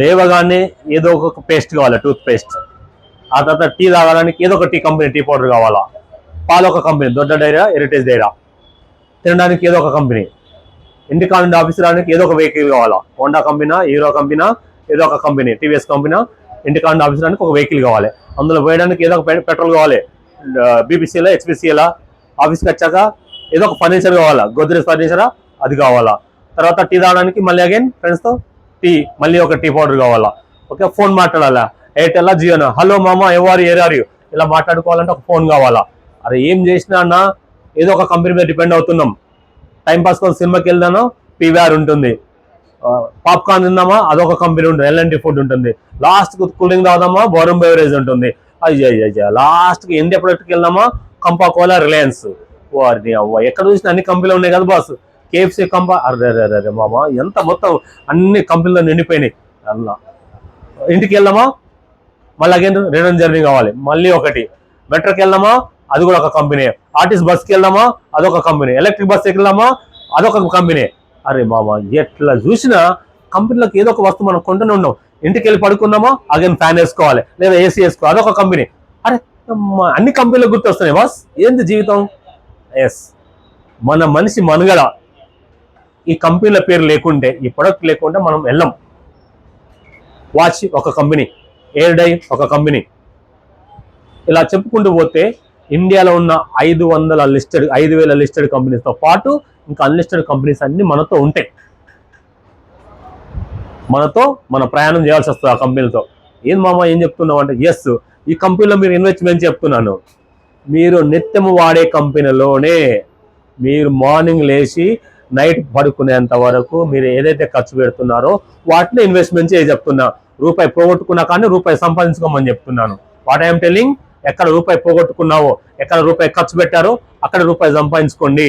లేవగానే ఏదో ఒక పేస్ట్ కావాలి టూత్ పేస్ట్ ఆ తర్వాత టీ తాగడానికి ఏదో ఒక టీ కంపెనీ టీ పౌడర్ కావాలా? పాలు ఒక కంపెనీ దొడ్డ డైరా హెరిటేజ్ డైరా? తినడానికి ఏదో ఒక కంపెనీ ఇంటి కాలండి ఆఫీస్ రావడానికి ఏదో ఒక వెహికల్ కావాలా? హోండా కంపెనీ హీరో కంపెనీ ఏదో ఒక కంపెనీ టీవీఎస్ కంపెనీ ఇంటి కాలండి ఆఫీస్ రావడానికి ఒక వెహికల్ కావాలి. అందులో పోయడానికి ఏదో ఒక పెట్రోల్ కావాలి. బీబీసీలా హెచ్పిసిఎలా ఆఫీస్కి వచ్చాక ఏదో ఒక ఫర్నిచర్ కావాలా? గోద్రేజ్ ఫర్నిచరా అది కావాలా? తర్వాత టీ తాగడానికి మళ్ళీ అగైన్ ఫ్రెండ్స్తో టీ మళ్ళీ ఒక టీ పౌడర్ కావాలా? ఓకే ఫోన్ మాట్లాడాలా? ఎయిర్టెల్ జియోనా? హలో మామ ఎవరు ఏరారు ఇలా మాట్లాడుకోవాలంటే ఒక ఫోన్ కావాలా? అరే ఏం చేసినా అన్న ఏదో ఒక కంపెనీ మీద డిపెండ్ అవుతున్నాం. టైం పాస్ కోసం సినిమాకి వెళ్దాను? పీవీఆర్ ఉంటుంది. పాప్కార్న్ తిందామా? అదొక కంపెనీ ఉంటుంది. ఎల్ఎన్టీ ఫుడ్ ఉంటుంది. లాస్ట్ కూల్ డ్రింక్ తాగుదామా? బోరం బెవరేజ్ ఉంటుంది. అయ్యో అయ్యో లాస్ట్కి ఇండియా ప్రొడక్ట్కి వెళ్దామా? కంపా కోలా రిలయన్స్ వారిని అవ్వ ఎక్కడ చూసినా అన్ని కంపెనీలు ఉన్నాయి కదా బాస్? కేఎఫ్సీ కంప అరే అరే అరే మామ ఎంత మొత్తం అన్ని కంపెనీలో నిండిపోయినాయి. అలా ఇంటికి వెళ్దామా? మళ్ళీ అగైన్ రిటర్న్ జర్నీ కావాలి. మళ్ళీ ఒకటి. మెట్రోకి వెళ్దామా? అది కూడా ఒక కంపెనీ. ఆర్టీసీ బస్కి వెళ్దామా? అదొక కంపెనీ. ఎలక్ట్రిక్ బస్ వెళ్దామా? అదొక కంపెనీ. అరే మామ ఎట్లా చూసినా కంపెనీలకు ఏదో ఒక వస్తువు మనం కొంటూనే ఉన్నాం. ఇంటికి వెళ్ళి పడుకున్నామా అగైన్ ఫ్యాన్ వేసుకోవాలి. లేదా ఏసీ వేసుకోవాలి. అదొక కంపెనీ. అరే అన్ని కంపెనీలకు గుర్తొస్తున్నాయి బాస్. ఏంది జీవితం? ఎస్ మన మనిషి మనుగడ. ఈ కంపెనీల పేరు లేకుంటే ఈ ప్రొడక్ట్ లేకుంటే మనం వెళ్ళం. వాచ్ ఒక కంపెనీ ఎయిర్ డై ఒక కంపెనీ. ఇలా చెప్పుకుంటూ పోతే ఇండియాలో ఉన్న ఐదు వందల లిస్టెడ్ ఐదు వేల లిస్టెడ్ కంపెనీస్తో పాటు ఇంకా అన్లిస్టెడ్ కంపెనీస్ అన్ని మనతో ఉంటాయి. మనతో మన ప్రయాణం చేయాల్సి వస్తుంది ఆ కంపెనీలతో. ఏం మామ ఏం చెప్తున్నావు అంటే ఎస్ ఈ కంపెనీలో మీరు ఇన్వెస్ట్మెంట్ చెప్తున్నాను? మీరు నిత్యము వాడే కంపెనీలోనే మీరు మార్నింగ్ లేచి నైట్ పడుకునేంత వరకు మీరు ఏదైతే ఖర్చు పెడుతున్నారో వాటిని ఇన్వెస్ట్మెంట్ చేసి చెప్తున్నా. రూపాయి పోగొట్టుకున్నా కానీ రూపాయి సంపాదించుకోమని చెప్తున్నాను. వాట్ ఐఎమ్ టెలింగ్ ఎక్కడ రూపాయి పోగొట్టుకున్నావో ఎక్కడ రూపాయి ఖర్చు పెట్టారో అక్కడ రూపాయి సంపాదించుకోండి.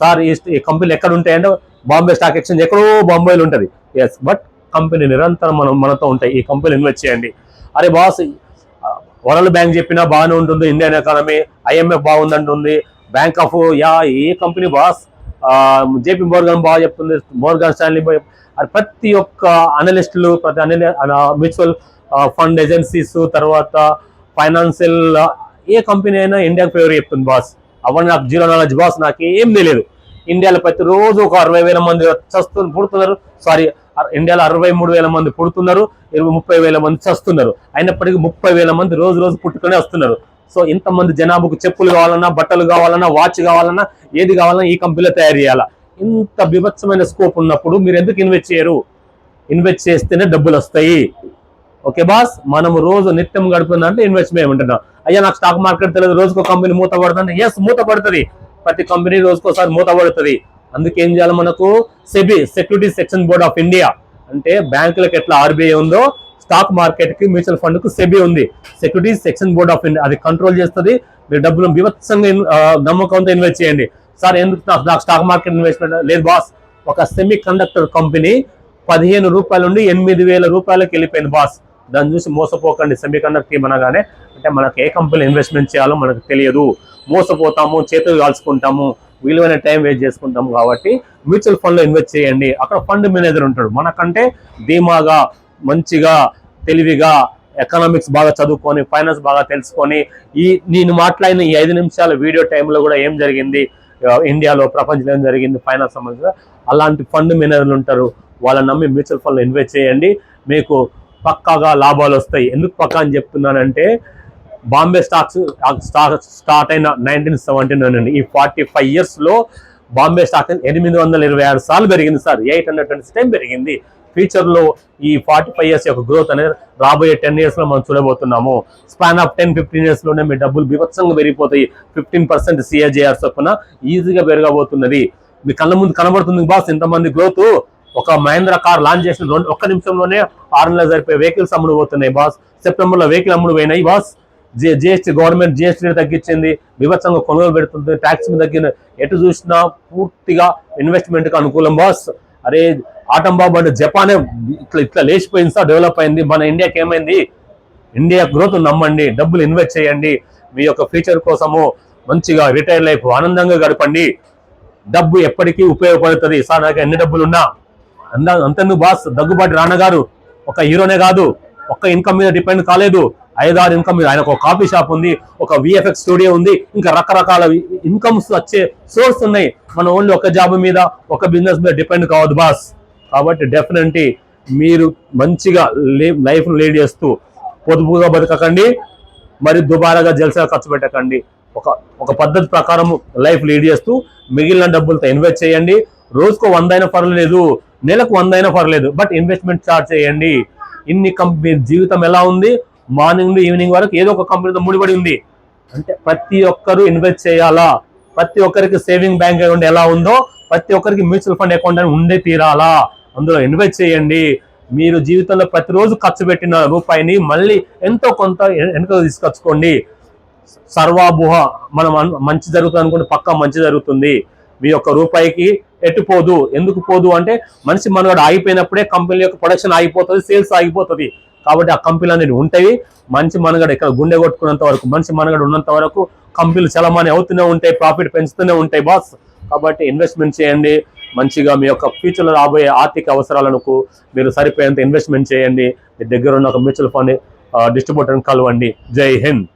సార్ ఈ కంపెనీలు ఎక్కడ ఉంటాయంటే బాంబే స్టాక్ ఎక్స్చేంజ్ ఎక్కడో బాంబేలో ఉంటుంది. ఎస్ బట్ కంపెనీ నిరంతరం మనం మనతో ఉంటాయి. ఈ కంపెనీ ఇన్వెస్ట్ చేయండి. అరే బాస్ వరల్డ్ బ్యాంక్ చెప్పినా బాగానే ఉంటుంది. ఇండియన్ ఎకానమీ ఐఎంఎఫ్ బాగుందంటుంది. బ్యాంక్ ఆఫ్ యా ఏ కంపెనీ బాస్? జేపీ మోర్గన్ బాగా చెప్తుంది మోర్గన్ స్టాన్లీ బాగా ప్రతి ఒక్క అనలిస్టులు ప్రతి అనలి మ్యూచువల్ ఫండ్ ఏజెన్సీస్ తర్వాత ఫైనాన్షియల్ ఏ కంపెనీ అయినా ఇండియాకి ఫేవర్ చెప్తుంది బాస్. అవన్నీ నాకు జీరో నాలెడ్జ్ బాస్ నాకు ఏం తెలియదు ఇండియాలో ప్రతి రోజు ఒక అరవై వేల మంది చస్తు పుడుతున్నారు. సారీ ఇండియాలో అరవై మూడు వేల మంది పుడుతున్నారు. ఇరవై ముప్పై వేల మంది చస్తున్నారు. అయినప్పటికీ ముప్పై వేల మంది రోజు రోజు పుట్టుకునే వస్తున్నారు. సో ఇంతమంది జనాభాకు చెప్పులు కావాలన్నా బట్టలు కావాలన్నా వాచ్ కావాలన్నా ఏది కావాలన్నా ఈ కంపెనీలో తయారు చేయాలా? ఇంత బిభత్సమైన స్కోప్ ఉన్నప్పుడు మీరు ఎందుకు ఇన్వెస్ట్ చేయరు? ఇన్వెస్ట్ చేస్తేనే డబ్బులు వస్తాయి. ఓకే బాస్ మనం రోజు నిత్యం గడుపుతుందంటే ఇన్వెస్ట్ చేయమంటున్నాం అయ్యా నాకు స్టాక్ మార్కెట్ తెలియదు. రోజుకో కంపెనీ మూత పడుతుంది ఎస్ మూత పడుతుంది. ప్రతి కంపెనీ రోజుకోసారి మూత పడుతుంది. అందుకే ఏం చేయాలి మనకు? SEBI security section board of India అంటే బ్యాంకులకు ఎట్లా ఆర్బీఐ ఉందో స్టాక్ మార్కెట్కి మ్యూచువల్ ఫండ్కు సెబీ ఉంది. Security section board of India అది కంట్రోల్ చేస్తుంది. మీరు డబ్బులు వివత్సంగా నమ్మకంతో ఇన్వెస్ట్ చేయండి. సార్ ఎందుకు నాకు స్టాక్ మార్కెట్ ఇన్వెస్ట్మెంట్ లేదు బాస్. ఒక సెమీ కండక్టర్ కంపెనీ పదిహేను రూపాయల నుండి ఎనిమిది వేల రూపాయలకి వెళ్ళిపోయింది బాస్. దాన్ని చూసి మోసపోకండి సెమీ కండక్టర్ అనగానే. అంటే మనకి ఏ కంపెనీ ఇన్వెస్ట్మెంట్ చేయాలో మనకు తెలియదు. మోసపోతాము చేతులు కాల్చుకుంటాము విలువైన టైం వేస్ట్ చేసుకుంటాము కాబట్టి మ్యూచువల్ ఫండ్లో ఇన్వెస్ట్ చేయండి. అక్కడ ఫండ్ మేనేజర్ ఉంటాడు. మనకంటే ధీమాగా మంచిగా తెలివిగా ఎకనామిక్స్ బాగా చదువుకొని ఫైనాన్స్ బాగా తెలుసుకొని ఈ నేను మాట్లాడిన ఈ ఐదు నిమిషాల వీడియో టైంలో కూడా ఏం జరిగింది? ఇండియాలో ప్రపంచంలో ఏం జరిగింది? ఫైనాన్స్ సంబంధించిన అలాంటి ఫండ్ మేనేజర్లు ఉంటారు. వాళ్ళని నమ్మి మ్యూచువల్ ఫండ్లో ఇన్వెస్ట్ చేయండి. మీకు పక్కాగా లాభాలు వస్తాయి. ఎందుకు పక్కా అని చెప్తున్నానంటే బాంబే స్టాక్స్ స్టాక్ స్టార్ట్ అయిన నైన్టీన్ సెవెంటీ నైన్ అండి ఈ ఫార్టీ ఫైవ్ ఇయర్స్లో బాంబే స్టాక్ ఎనిమిది వందల ఇరవై ఆరు సార్లు పెరిగింది sir. Eight hundred twenty time పెరిగింది. ఫ్యూచర్లో ఈ ఫార్టీ ఫైవ్ ఇయర్స్ యొక్క గ్రోత్ అనేది రాబోయే టెన్ ఇయర్స్లో మనం చూడబోతున్నాము. స్పాన్ ఆఫ్ టెన్ ఫిఫ్టీన్ ఇయర్స్లోనే మీ డబ్బులు బీభత్సంగా పెరిగిపోతాయి. ఫిఫ్టీన్ పర్సెంట్ సిఏజేఆర్ చొప్పున ఈజీగా పెరగబోతున్నది. మీ కళ్ళ ముందు కనబడుతుంది బాస్ ఇంతమంది గ్రోత్ ఒక మహేంద్ర కార్ లాంచ్ చేసిన రెండు ఒక్క నిమిషంలోనే ఆరు నెలలు సరిపోయే వెహికల్స్ అమ్ముడు పోతున్నాయి బాస్ సెప్టెంబర్లో వెహికల్ అమ్ముడు పోయినాయి బాస్ జిఎస్టీ గవర్నమెంట్ జిఎస్టీ తగ్గించింది. విభత్సంగా కొనుగోలు పెడుతుంది. ట్యాక్స్ మీద తగ్గిన ఎటు చూసినా పూర్తిగా ఇన్వెస్ట్మెంట్కి అనుకూలం బాస్ అరే ఆటం బాబు అంటే జపానే ఇట్లా ఇట్లా లేచిపోయింది సార్ డెవలప్ అయింది. మన ఇండియాకి ఏమైంది? ఇండియా గ్రోత్ నమ్మండి డబ్బులు ఇన్వెస్ట్ చేయండి. మీ యొక్క ఫ్యూచర్ కోసము మంచిగా రిటైర్ లైఫ్ ఆనందంగా గడపండి. డబ్బు ఎప్పటికీ ఉపయోగపడుతుంది. సార్ నాకు ఎన్ని డబ్బులు ఉన్నా అంత అంతెందుకు బాస్? దగ్గుబాటి రానగారు ఒక హీరోనే కాదు. ఒక్క ఇన్కమ్ మీద డిపెండ్ కాలేదు. ఐదారు ఇన్కమ్ మీద. ఆయన ఒక కాఫీ షాప్ ఉంది ఒక విఎఫ్ఎక్స్ స్టూడియో ఉంది. ఇంకా రకరకాల ఇన్కమ్స్ వచ్చే సోర్స్ ఉన్నాయి. మనం ఓన్లీ ఒక జాబ్ మీద ఒక బిజినెస్ మీద డిపెండ్ కావద్దు బాస్. కాబట్టి డెఫినెట్లీ మీరు మంచిగా లైఫ్ను లీడ్ చేస్తూ పొదుపుగా బతకకండి మరి దుబారాగా జల్సా ఖర్చు పెట్టకండి. ఒక ఒక పద్ధతి ప్రకారం లైఫ్ లీడ్ చేస్తూ మిగిలిన డబ్బులతో ఇన్వెస్ట్ చేయండి. రోజుకు వంద అయినా పర్లేదు నెలకు వంద అయినా పర్లేదు బట్ ఇన్వెస్ట్మెంట్ స్టార్ట్ చేయండి. ఇన్ని కంపెనీ జీవితం ఎలా ఉంది? మార్నింగ్ నుండి ఈవినింగ్ వరకు ఏదో ఒక కంపెనీతో ముడిపడి ఉంది. అంటే ప్రతి ఒక్కరు ఇన్వెస్ట్ చేయాలా? ప్రతి ఒక్కరికి సేవింగ్ బ్యాంక్ అకౌంట్ ఎలా ఉందో ప్రతి ఒక్కరికి మ్యూచువల్ ఫండ్ అకౌంట్ అని ఉండే తీరాలా? అందులో ఇన్వెస్ట్ చేయండి. మీరు జీవితంలో ప్రతిరోజు ఖర్చు పెట్టిన రూపాయిని మళ్ళీ ఎంతో కొంత వెనుక తీసుకొచ్చుకోండి. సర్వాభుహ మనం మంచి జరుగుతుంది అనుకుంటే పక్కా మంచి జరుగుతుంది. మీ యొక్క రూపాయికి ఎటు పోదు ఎందుకు పోదు అంటే మనిషి మనవాడు ఆగిపోయినప్పుడే కంపెనీ యొక్క ప్రొడక్షన్ ఆగిపోతుంది సేల్స్ ఆగిపోతుంది. కాబట్టి ఆ కంపెనీలు అనేవి ఉంటాయి. మంచి మనగడ ఇక్కడ గుండె కొట్టుకున్నంత వరకు మనిషి మనగడ ఉన్నంత వరకు కంపెనీలు చలమాని అవుతూనే ఉంటాయి ప్రాఫిట్ పెంచుతూనే ఉంటాయి బాస్ కాబట్టి ఇన్వెస్ట్మెంట్ చేయండి. మంచిగా మీ యొక్క ఫ్యూచర్లో రాబోయే ఆర్థిక అవసరాలకు మీరు సరిపోయేంత ఇన్వెస్ట్మెంట్ చేయండి. మీ దగ్గర ఉన్న ఒక మ్యూచువల్ ఫండ్ డిస్ట్రిబ్యూటర్ని కలవండి. జై హింద్.